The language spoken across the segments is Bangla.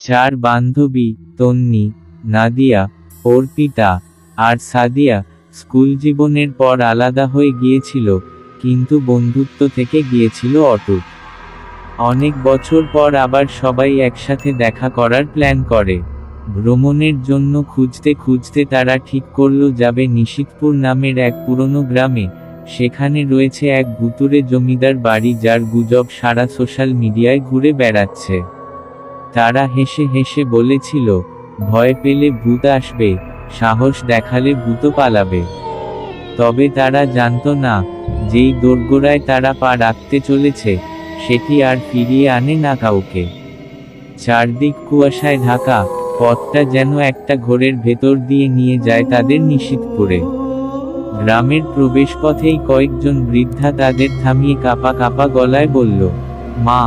চার বান্ধবী তন্নি, নাদিয়া, অর্পিতা আর সাদিয়া স্কুল জীবনের পর আলাদা হয়ে গিয়েছিল, কিন্তু বন্ধুত্ব থেকে গিয়েছিল অটুট। অনেক বছর পর আবার সবাই একসাথে দেখা করার প্ল্যান করে। ভ্রমণের জন্য খুঁজতে খুঁজতে তারা ঠিক করল যাবে নিশিতপুর নামের এক পুরনো গ্রামে, সেখানে রয়েছে এক ভুতুরে জমিদার বাড়ি যার গুজব সারা সোশ্যাল মিডিয়ায় ঘুরে বেড়াচ্ছে। তারা হেসে হেসে বলেছিল, ভয় পেলে ভূত আসবে, সাহস দেখালে ভূত পালাবে। তবে তারা জানতো না, যেই দোরগোড়ায় তারা পা রাখতে চলেছে, সেটি আর ফিরিয়ে আনে না কাউকে। চারদিক কুয়াশায় ঢাকা, পথটা যেন একটা ঘোরের ভেতর দিয়ে নিয়ে যায় তাদের নিশিতপুরে গ্রামের প্রবেশপথেই কয়েকজন বৃদ্ধা তাদের থামিয়ে কাপা কাপা গলায় বলল, মা,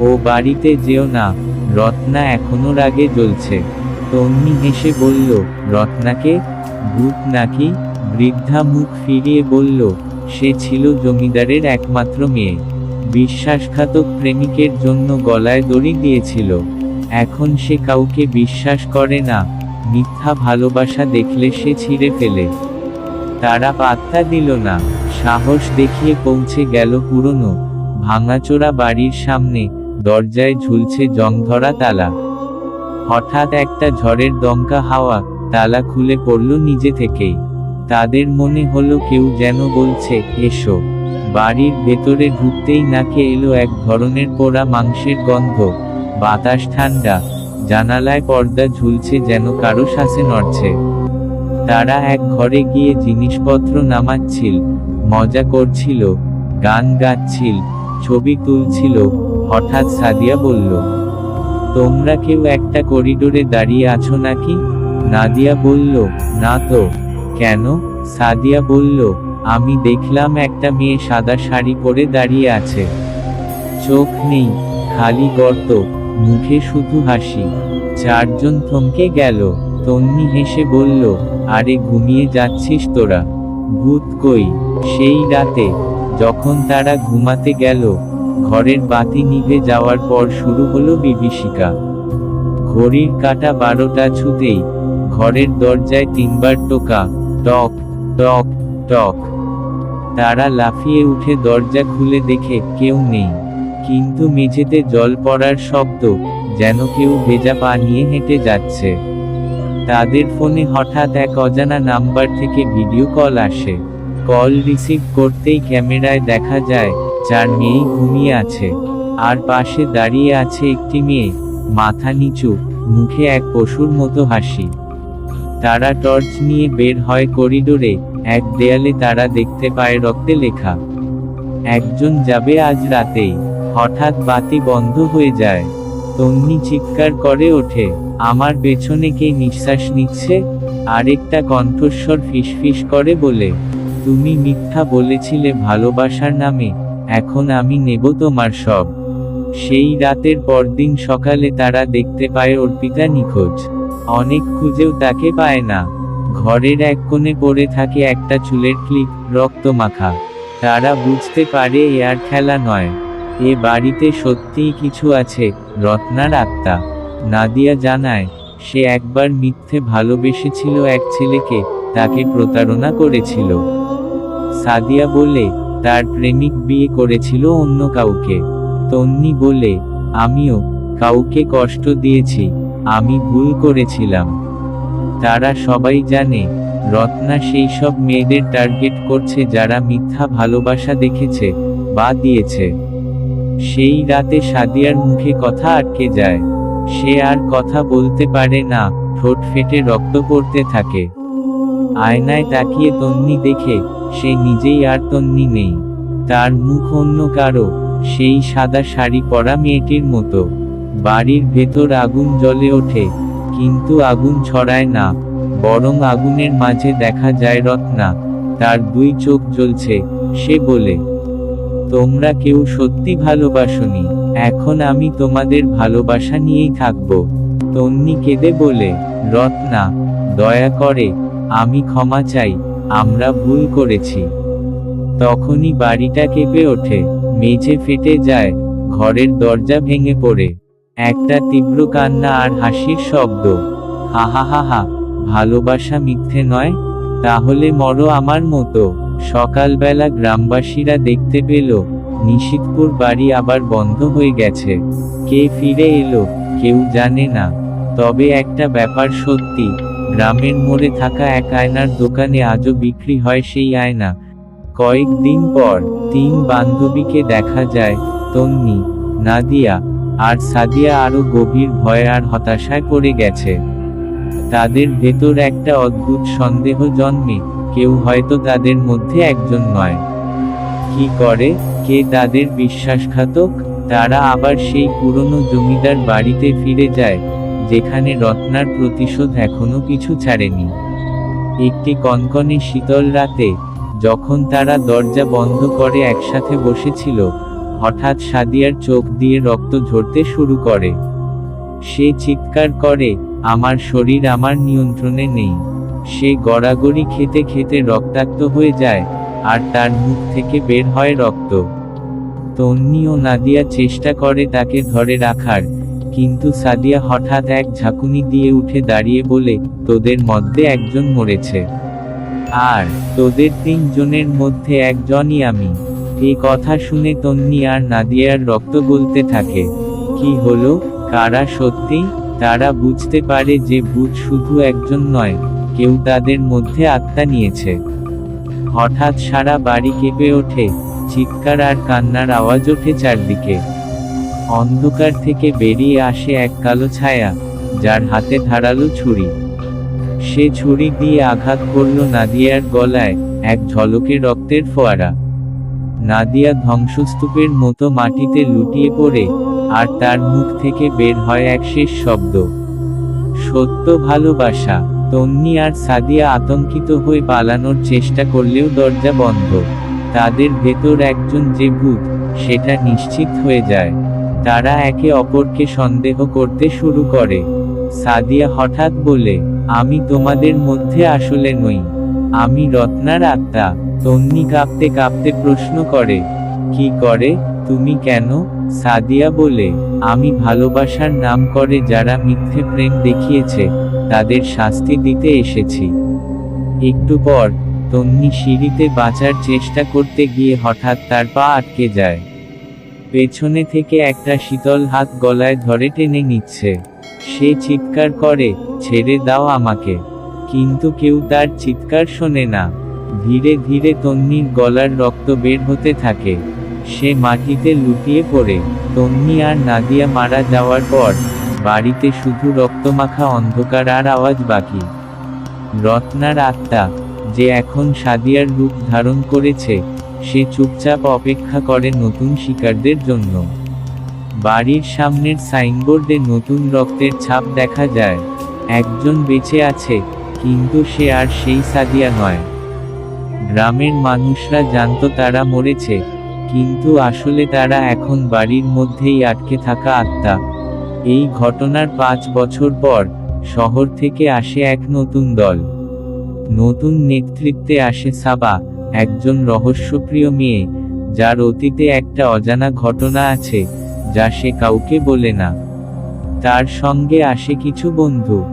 ও বাড়িতে যেও না। রত্না এখনও রাগে জ্বলছে। তন্নি হেসে বলল, রত্নাকে? ভূত নাকি? বৃদ্ধা মুখ ফিরিয়ে বলল, সে ছিল জমিদারের একমাত্র মেয়ে। বিশ্বাসঘাতক প্রেমিকের জন্য গলায় দড়ি দিয়েছিল। এখন সে কাউকে বিশ্বাস করে না, মিথ্যা ভালোবাসা দেখলে সে ছিঁড়ে ফেলে। তারা পাত্তা দিল না, সাহস দেখিয়ে পৌঁছে গেল পুরনো, ভাঙাচোরা বাড়ির সামনে। দরজায় ঝুলছে জংধরা তালা। হঠাৎ একটা ঝড়ের দমকা হাওয়া তালা খুলে পড়ল নিজে থেকেই। তাদের মনে হলো কেউ যেন বলছে, এসো। বাড়ির ভেতরে ঢুকতেই নাকে এলো এক ধরনের পোড়া মাংসের গন্ধ। বাতাস ঠান্ডা, জানালায় পর্দা ঝুলছে যেন কারও শ্বাসে নড়ছে। তারা এক ঘরে গিয়ে জিনিসপত্র নামাচ্ছিল, মজা করছিল, গান গাচ্ছিল, ছবি তুলছিল হঠাৎ সাদিয়া বলল, তোমরা কেউ একটা করিডোরে দাঁড়িয়ে আছো নাকি? নাদিয়া বলল, না তো। কেন? সাদিয়া বলল, আমি দেখলাম একটা মেয়ে সাদা শাড়ি পরে দাঁড়িয়ে আছে। চোখ নেই, খালি গর্ত, মুখে শুধু হাসি। চারজন থমকে গেল। তন্নি হেসে বলল, আরে ঘুমিয়ে যাচ্ছিস তোরা। ভূত কই? সেই রাতে, যখন তারা ঘুমাতে গেল ঘরের বাতি নিভে যাওয়ার পর শুরু হলো বিভীষিকা। ঘড়ির কাটা বারোটা ছুতেই ঘরের দরজায় তিনবার টোকা, টক টক টক। তারা লাফিয়ে উঠে দরজা খুলে দেখে কেউ নেই। কিন্তু মেঝেতে জল পড়ার শব্দ যেন কেউ ভেজা পা নিয়ে হেঁটে যাচ্ছে। তাদের ফোনে হঠাৎ এক অজানা নাম্বার থেকে ভিডিও কল আসে। কল রিসিভ করতেই ক্যামেরায় দেখা যায় যার মেয়েই ঘুমিয়ে আছে। আর পাশে দাঁড়িয়ে আছে একটি মেয়ে, মাথা নিচু, মুখে এক পশুর মতো হাসি। তারা টর্চ নিয়ে বের হয় করিডোরে, এক দেয়ালে তারা দেখতে পায় রক্তে লেখা। একজন যাবে আজ রাতেই, হঠাৎ বাতি বন্ধ হয়ে যায়। তন্নি চিৎকার করে ওঠে, আমার পেছনে কে নিঃশ্বাস নিচ্ছে? আরেকটা কণ্ঠস্বর ফিসফিস করে বলে, তুমি মিথ্যা বলেছিলে ভালোবাসার নামে। এখন আমি নেব তোমার সব। সেই রাতের পরদিন সকালে তারা দেখতে পায় অর্পিতা নিখোঁজ। অনেক খুঁজেও তাকে পায় না। ঘরের এক কোণে পড়ে থাকে একটা চুলের ক্লিপ, রক্তমাখা। তারা বুঝতে পারে এ আর খেলা নয়। এ বাড়িতে সত্যিই কিছু আছে, রত্নার আত্মা। নাদিয়া জানায়, সে একবার মিথ্যে ভালোবেসেছিল এক ছেলেকে, তাকে প্রতারণা করেছিল। সাদিয়া বলে তার প্রেমিক বিয়ে করেছিল অন্য কাউকে। তন্নি বলে, আমিও কাউকে কষ্ট দিয়েছি, আমি ভুল করেছিলাম। তারা সবাই জানে, রত্না সেই সব মেয়েদের টার্গেট করছে যারা মিথ্যা ভালোবাসা দেখেছে বা দিয়েছে। সেই রাতে সাদিয়ার মুখে কথা আটকে যায়। সে আর কথা বলতে পারে না, ঠোঁট ফেটে রক্ত পড়তে থাকে। আয়নায় তাকিয়ে তন্নি দেখে সে নিজেই আর তন্নি নেই। তার মুখ অন্য কারও, সেই সাদা শাড়ি পরা মেয়েটির মতো। বাড়ির ভেতর আগুন জ্বলে ওঠে, কিন্তু আগুন ছড়ায় না, বরং আগুনের মাঝে দেখা যায় রত্না। তার দুই চোখ জ্বলছে, সে বলে, তোমরা কেউ সত্যি ভালোবাসনি, এখন আমি তোমাদের ভালোবাসা নিয়েই থাকব। তন্নি কেঁদে বলে, রত্না, দয়া করে, আমি ক্ষমা চাই। আমরা ভুল করেছি। তখনই বাড়িটা কেঁপে ওঠে, মেঝে ফেটে যায়, ঘরের দরজা ভেঙে পড়ে। একটা তীব্র কান্না আর হাসির শব্দ। হা হা হা হা, ভালোবাসা মিথ্যে নয়? তাহলে মরো আমার মতো। সকালবেলা গ্রামবাসীরা দেখতে পেল, নিশিতপুর বাড়ি আবার বন্ধ হয়ে গেছে। কে ফিরে এলো, কেউ জানে না। তবে একটা ব্যাপার সত্যি গ্রামের মোড়ে থাকা এক আয়নার দোকানে আজও বিক্রি হয় সেই আয়না। কয়েকদিন পর তিন বান্ধবীকে দেখা যায়, তন্নি, নাদিয়া আর সাদিয়া আরও গভীর ভয় আর হতাশায় পড়ে গেছে। তাদের ভেতর একটা অদ্ভুত সন্দেহ জন্মে, কেউ হয়তো তাদের মধ্যে একজন নয়। কি করে, কে তাদের বিশ্বাসঘাতক? তারা আবার সেই পুরনো জমিদার বাড়িতে ফিরে যায় যেখানে রত্নার প্রতিশোধ এখনও কিছু ছাড়েনি। একটি কনকনে শীতল রাতে, যখন তারা দরজা বন্ধ করে একসাথে বসেছিল, হঠাৎ সাদিয়ার চোখ দিয়ে রক্ত ঝরতে শুরু করে। সে চিৎকার করে, আমার শরীর আমার নিয়ন্ত্রণে নেই। সে গড়াগড়ি খেতে খেতে রক্তাক্ত হয়ে যায়, আর তার মুখ থেকে বের হয় রক্ত। তন্নি ও নাদিয়া চেষ্টা করে তাকে ধরে রাখার কিন্তু সাদিয়া হঠাৎ এক ঝাঁকুনি দিয়ে উঠে দাঁড়িয়ে বলে, তোদের মধ্যে একজন মরেছে। আর তোদের তিনজনের মধ্যে একজনই আমি। এই কথা শুনে তন্নি আর নাদিয়ার রক্ত গলতে থাকে। কি হলো? কারা সত্যি? তারা বুঝতে পারে যে ভূত শুধু একজন নয়, কেউ তাদের মধ্যে আত্মা নিয়েছে। হঠাৎ সারা বাড়ি কেঁপে ওঠে। চিৎকার আর কান্নার আওয়াজ ওঠে চারদিকে। অন্ধকার থেকে বেরিয়ে আসে এক কালো ছায়া, যার হাতে ধারালো ছুরি। সে ছুরি দিয়ে আঘাত করল নাদিয়ার গলায় এক ঝলকে রক্তের ফোয়ারা। নাদিয়া ধ্বংসস্তূপের মতো মাটিতে লুটিয়ে পড়ে, আর তার মুখ থেকে বের হয় এক শেষ শব্দ। সত্য ভালোবাসা, তন্নি আর সাদিয়া আতঙ্কিত হয়ে পালানোর চেষ্টা করলেও দরজা বন্ধ। তাদের ভেতর একজন যে ভূত, সেটা নিশ্চিত হয়ে যায়। তারা একে অপরকে সন্দেহ করতে শুরু করে। সাদিয়া হঠাৎ বলে, আমি তোমাদের মধ্যে আসলে নই। আমি রত্নার আত্মা। তন্নি কাঁপতে কাঁপতে প্রশ্ন করে, কি করে? তুমি কেন? সাদিয়া বলে, আমি ভালোবাসার নাম করে যারা মিথ্যে প্রেম দেখিয়েছে, তাদের শাস্তি দিতে এসেছি। একটু পর, তন্নি সিঁড়িতে বাঁচার চেষ্টা করতে গিয়ে হঠাৎ তার পা আটকে যায়। পেছনে থেকে একটা শীতল হাত গলায় ধরে টেনে নিচ্ছে। সে চিৎকার করে, ছেড়ে দাও আমাকে। কিন্তু কেউ তার চিৎকার শোনে না। ধীরে ধীরে তন্নির গলার রক্ত বের হতে থাকে। সে মাটিতে লুটিয়ে পড়ে। তন্নি আর নাদিয়া মারা যাওয়ার পর, বাড়িতে শুধু রক্তমাখা অন্ধকার আর আওয়াজ বাকি। রত্নার আত্মা, যে এখন সাদিয়ার রূপ ধারণ করেছে সে চুপচাপ অপেক্ষা করে নতুন শিকারদের জন্য। বাড়ির সামনের সাইনবোর্ডে নতুন রক্তের ছাপ দেখা যায়। একজন বেঁচে আছে, কিন্তু সে আর সেই সাদিয়া নয়। গ্রামের মানুষরা জানতো তারা মরেছে, কিন্তু আসলে তারা এখন বাড়ির মধ্যেই আটকে থাকা আত্মা। এই ঘটনার পাঁচ বছর পর, শহর থেকে আসে এক নতুন দল। নতুন নেতৃত্বে আসে সাবা একজন রহস্যপ্রিয় মেয়ে, যার অতীতে একটা অজানা ঘটনা আছে, যা সে কাউকে বলে না। তার সঙ্গে আসে কিছু বন্ধু,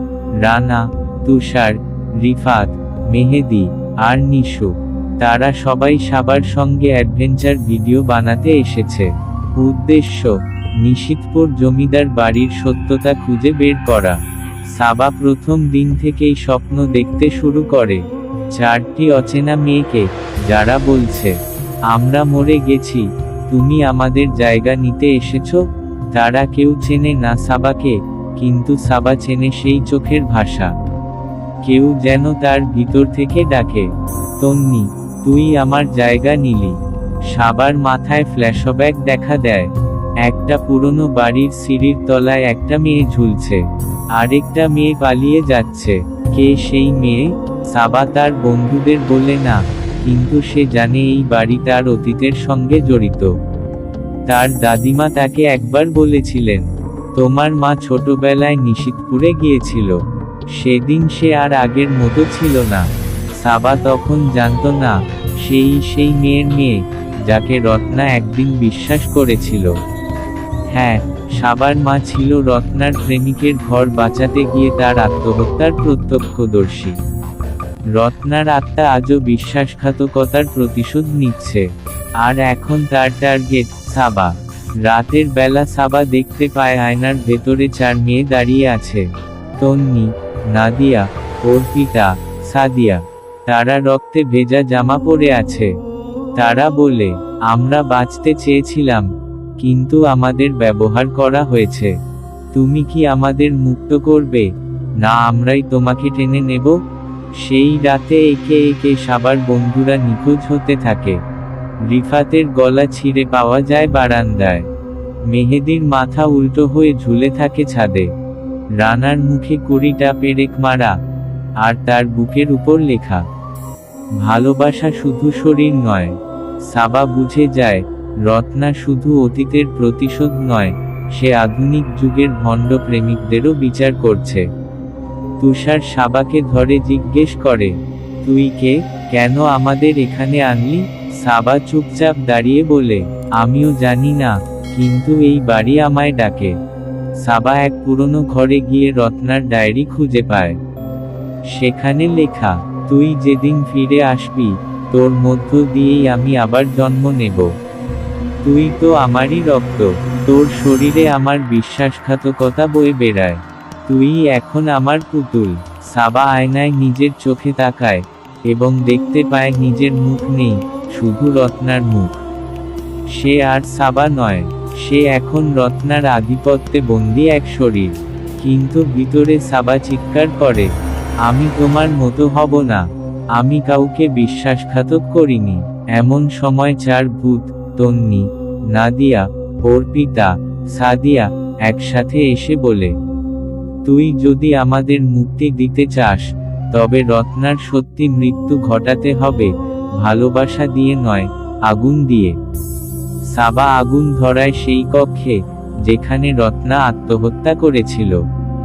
রানা, তুষার, রিফাত, মেহেদি, আর নিশু। তারা সবাই সাবার সঙ্গে অ্যাডভেঞ্চার ভিডিও বানাতে এসেছে। উদ্দেশ্য, নিশিতপুর জমিদার বাড়ির সত্যতা খুঁজে বের করা। সাবা প্রথম দিন থেকেই স্বপ্ন দেখতে শুরু করে। চারটি অচেনা মেয়েকে, যারা বলছে, আমরা মরে গেছি, তুমি আমাদের জায়গা নিতে এসেছ? তারা কেউ চেনে না সাবাকে, কিন্তু সাবা চেনে সেই চোখের ভাষা। কেউ যেন তার ভিতর থেকে ডাকে, তন্নি, তুই আমার জায়গা নিলি। সাবার মাথায় ফ্ল্যাশব্যাক দেখা দেয়। একটা পুরনো বাড়ির সিঁড়ির তলায় একটা মেয়ে ঝুলছে। আরেকটা মেয়ে পালিয়ে যাচ্ছে। কে সেই মেয়ে? সাবা তার বন্ধুদের বলে না, কিন্তু সে জানে এই বাড়ি তার অতীতের সঙ্গে জড়িত। তার দাদিমা তাকে একবার বলেছিলেন, তোমার মা ছোটবেলায় নিশিতপুরে গিয়েছিল। সেদিন সে আর আগের মতো ছিল না। সাবা তখন জানতো না, সেই সেই মেয়ের মেয়ে, যাকে রত্না একদিন বিশ্বাস করেছিল। হ্যাঁ সাবার মা ছিল রত্নার প্রেমিকের ঘর বাঁচাতে গিয়ে তার আত্মহত্যার প্রত্যক্ষদর্শী। রত্নার আত্মা আজও বিশ্বাসঘাতকতার প্রতিশোধ নিচ্ছে। আর এখন তার টার্গেট সাবা। রাতের বেলা সাবা দেখতে পায় আয়নার ভেতরে চার মেয়ে দাঁড়িয়ে আছে। তন্নি, নাদিয়া, অর্পিতা, সাদিয়া। তারা রক্তে ভেজা জামা পরে আছে। তারা বলে, আমরা বাঁচতে চেয়েছিলাম, কিন্তু আমাদের ব্যবহার করা হয়েছে। তুমি কি আমাদের মুক্ত করবে? না, আমরাই তোমাকে টেনে নেব। সেই রাতে একে একে সাবার বন্ধুরা নিখোঁজ হতে থাকে। রিফাতের গলা ছিঁড়ে পাওয়া যায় বারান্দায়। মেহেদির মাথা উল্টো হয়ে ঝুলে থাকে ছাদে। রানার মুখে কুড়িটা পেরেক মারা, আর তার বুকের উপর লেখা। ভালোবাসা শুধু শরীর নয়, সাবা বুঝে যায়, রত্না শুধু অতীতের প্রতিশোধ নয়, সে আধুনিক যুগের ভণ্ড প্রেমিকদেরও বিচার করছে। তুষার সাবাকে ধরে জিজ্ঞেস করে, তুই কে? কেন আমাদের এখানে আনলি? সাবা চুপচাপ দাঁড়িয়ে বলে, আমিও জানি না, কিন্তু এই বাড়ি আমায় ডাকে। সাবা এক পুরনো ঘরে গিয়ে রত্নার ডায়েরি খুঁজে পায়। সেখানে লেখা, তুই যেদিন ফিরে আসবি, তোর মধ্য দিয়েই আমি আবার জন্ম নেব। তুই তো আমারই রক্ত, তোর শরীরে আমার বিশ্বাসঘাতকতা বয়ে বেড়ায়। তুই এখন আমার পুতুল। সাবা আয়নায় নিজের চোখে তাকায়, এবং দেখতে পায় নিজের মুখ নেই, শুধু রত্নার মুখ। সে আর সাবা নয়, সে এখন রত্নার আধিপত্যে বন্দি এক শরীর। কিন্তু ভিতরে সাবা চিৎকার করে, আমি তোমার মতো হব না, আমি কাউকে বিশ্বাসঘাতক করিনি। এমন সময় চার ভূত, তন্নি, নাদিয়া অর্পিতা সাদিয়া, একসাথে এসে বলে তুই যদি আমাদের মুক্তি দিতে চাস, তবে রত্নার সত্যি মৃত্যু ঘটাতে হবে, ভালোবাসা দিয়ে নয়, আগুন দিয়ে। সাবা আগুন ধরায় সেই কক্ষে, যেখানে রত্না আত্মহত্যা করেছিল।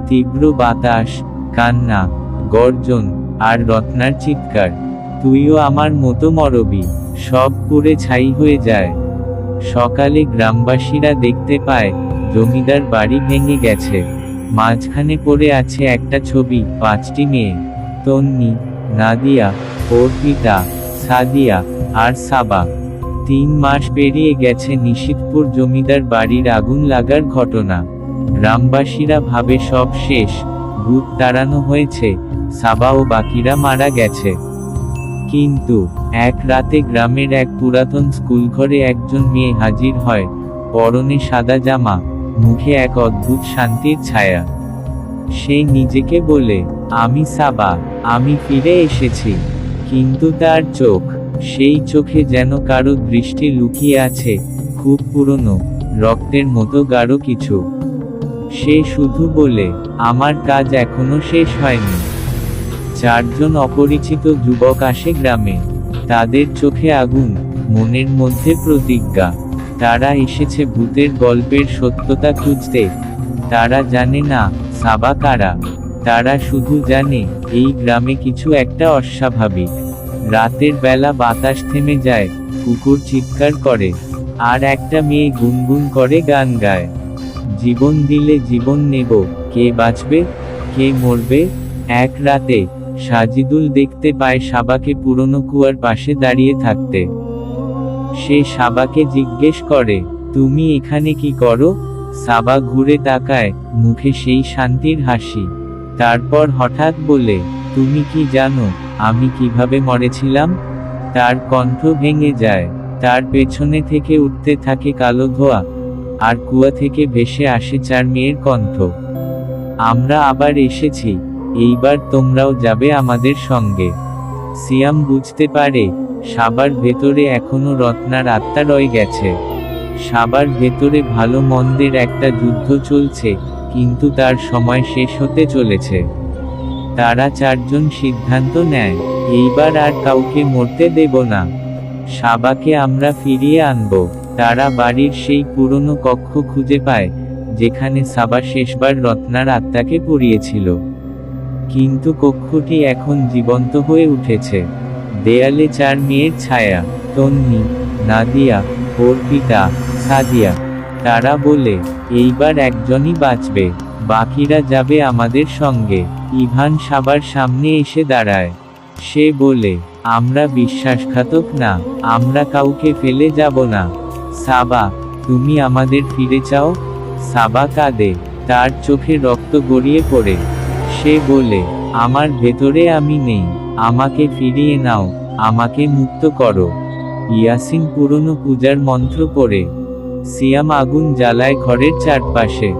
তীব্র বাতাস, কান্না, গর্জন, আর রত্নার চিৎকার। তুইও আমার মতো মরবি, সব পুড়ে ছাই হয়ে যায়। সকালে গ্রামবাসীরা দেখতে পায়, জমিদার বাড়ি ভেঙে গেছে। মাঝখানে পড়ে আছে একটা ছবি, পাঁচটি মেয়ে। তন্নি, নাদিয়া, অর্পিতা, সাদিয়া, আর সাবা। তিন মাস পেরিয়ে গেছে নিশিতপুর জমিদার বাড়ির আগুন লাগার ঘটনা। গ্রামবাসীরা ভাবে সব শেষ, ভূত তাড়ানো হয়েছে, সাবা ও বাকিরা মারা গেছে। কিন্তু, এক রাতে গ্রামের এক পুরাতন স্কুল ঘরে একজন মেয়ে হাজির হয়, পরনে সাদা জামা। মুখে এক অদ্ভুত শান্তির ছায়া। সে নিজেকে বলে, আমি সাবা, আমি ফিরে এসেছি। কিন্তু তার চোখ, সেই চোখে যেন কারও দৃষ্টি লুকিয়ে আছে, খুব পুরনো, রক্তের মতো গাঢ় কিছু। সে শুধু বলে, আমার কাজ এখনও শেষ হয়নি। চারজন অপরিচিত যুবক আসে গ্রামে। তাদের চোখে আগুন, মনের মধ্যে প্রতিজ্ঞা। তারা এসেছে ভূতের গল্পের সত্যতা খুঁজতে। তারা জানে না, সাবা কারা। তারা শুধু জানে, এই গ্রামে কিছু একটা অস্বাভাবিক। রাতের বেলা বাতাস থেমে যায়, কুকুর চিৎকার করে, আর একটা মেয়ে গুনগুন করে গান গায়। জীবন দিলে জীবন নেব, কে বাঁচবে, কে মরবে? এক রাতে, সাজিদুল দেখতে পায় সাবাকে পুরনো কুয়ার পাশে দাঁড়িয়ে থাকতে। সে সাবাকে জিজ্ঞেস করে, তুমি এখানে কি করো? সাবা ঘুরে তাকায়, মুখে সেই শান্তির হাসি। তারপর হঠাৎ বলে, তুমি কি জানো, আমি কীভাবে মরেছিলাম? তার কণ্ঠ ভেঙে যায়। তার পেছনে থেকে উঠতে থাকে কালো ধোয়া, আর কুয়া থেকে ভেসে আসে চার মেয়ের কণ্ঠ। আমরা আবার এসেছি, এইবার তোমরাও যাবে আমাদের সঙ্গে। সিয়াম বুঝতে পারে সাবার ভেতরে এখনও রত্নার আত্মা রয়ে গেছে। সাবার ভেতরে ভালো মন্দের একটা যুদ্ধ চলছে, কিন্তু তার সময় শেষ হতে চলেছে। তারা চারজন সিদ্ধান্ত নেয়, এইবার আর কাউকে মরতে দেব না। সাবাকে আমরা ফিরিয়ে আনব। তারা বাড়ির সেই পুরনো কক্ষ খুঁজে পায়, যেখানে সাবা শেষবার রত্নার আত্মাকে পুড়িয়েছিল। কিন্তু কক্ষটি এখন জীবন্ত হয়ে উঠেছে। দেয়ালে চার মেয়ের ছায়া, তন্নি, নাদিয়া অর্পিতা সাদিয়া। তারা বলে, এইবার একজনই বাঁচবে, বাকিরা যাবে আমাদের সঙ্গে। ইভান সাবার সামনে এসে দাঁড়ায়। সে বলে, আমরা বিশ্বাসঘাতক না, আমরা কাউকে ফেলে যাব না। সাবা, তুমি আমাদের ফিরে চাও? সাবা কাঁদে, তার চোখে রক্ত গড়িয়ে পড়ে। সে বলে আমার ভেতরে আমি নেই, আমাকে ফিরিয়ে নাও, আমাকে মুক্ত করো। ইয়াসিন পুরনো পূজার মন্ত্র পড়ে। সিয়াম আগুন জ্বালায় ঘরের চারপাশে।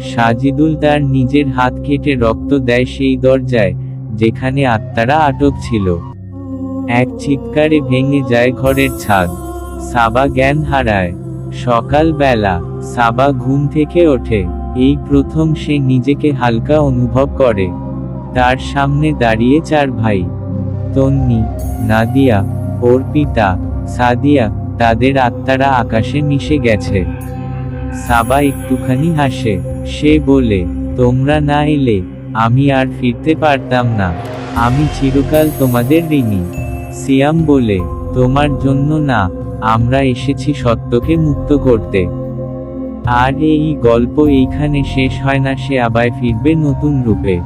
সাজিদুল তার নিজের হাত কেটে রক্ত দেয় সেই দরজায়, যেখানে আত্মারা আটক ছিল। এক চিৎকারে ভেঙে যায় ঘরের ছাদ। সাবা জ্ঞান হারায়। সকালবেলা সাবা ঘুম থেকে ওঠে। এই প্রথম সে নিজেকে হালকা অনুভব করে। তার সামনে দাঁড়িয়ে চার ভাই, তন্নি, নাদিয়া অর্পিতা সাদিয়া, তাদের আত্মারা আকাশে মিশে গেছে। সাবা একটুখানি হাসে, সে বলে, তোমরা না এলে আমি আর ফিরতে পারতাম না। আমি চিরকাল তোমাদের ঋণী। সিয়াম বলে, তোমার জন্য না, আমরা এসেছি সত্যকে মুক্ত করতে। আর এই গল্প এইখানে শেষ হয় না, সে আবার ফিরবে নতুন রূপে।